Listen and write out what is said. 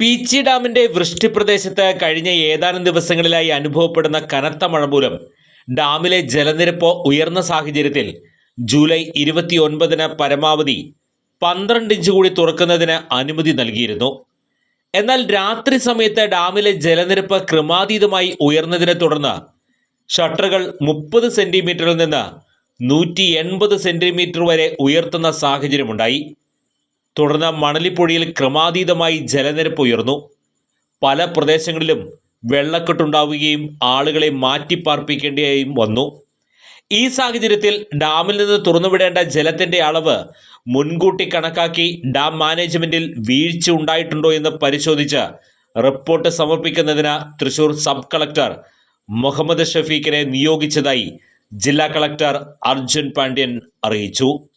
പീച്ചി ഡാമിന്റെ വൃഷ്ടിപ്രദേശത്ത് കഴിഞ്ഞ ഏതാനും ദിവസങ്ങളിലായി അനുഭവപ്പെടുന്ന കനത്ത മഴ മൂലം ഡാമിലെ ജലനിരപ്പ് ഉയർന്ന സാഹചര്യത്തിൽ ജൂലൈ ഇരുപത്തിയൊൻപതിന് പരമാവധി പന്ത്രണ്ട് ഇഞ്ച് കൂടി തുറക്കുന്നതിന് അനുമതി നൽകിയിരുന്നു. എന്നാൽ രാത്രി സമയത്ത് ഡാമിലെ ജലനിരപ്പ് ക്രമാതീതമായി ഉയർന്നതിനെ തുടർന്ന് ഷട്ടറുകൾ മുപ്പത് സെന്റിമീറ്ററിൽ നിന്ന് നൂറ്റി എൺപത് സെന്റിമീറ്റർ വരെ ഉയർത്തുന്ന സാഹചര്യമുണ്ടായി. തുടർന്ന് മണലിപ്പുഴയിൽ ക്രമാതീതമായി ജലനിരപ്പ് ഉയർന്നു. പല പ്രദേശങ്ങളിലും വെള്ളക്കെട്ടുണ്ടാവുകയും ആളുകളെ മാറ്റിപ്പാർപ്പിക്കേണ്ടിയും വന്നു. ഈ സാഹചര്യത്തിൽ ഡാമിൽ നിന്ന് തുറന്നുവിടേണ്ട ജലത്തിന്റെ അളവ് മുൻകൂട്ടി കണക്കാക്കി ഡാം മാനേജ്മെന്റിൽ വീഴ്ച ഉണ്ടായിട്ടുണ്ടോ എന്ന് പരിശോധിച്ച് റിപ്പോർട്ട് സമർപ്പിക്കുന്നതിന് തൃശൂർ സബ് കളക്ടർ മുഹമ്മദ് ഷഫീഖിനെ നിയോഗിച്ചതായി ജില്ലാ കളക്ടർ അർജുൻ പാണ്ഡ്യൻ അറിയിച്ചു.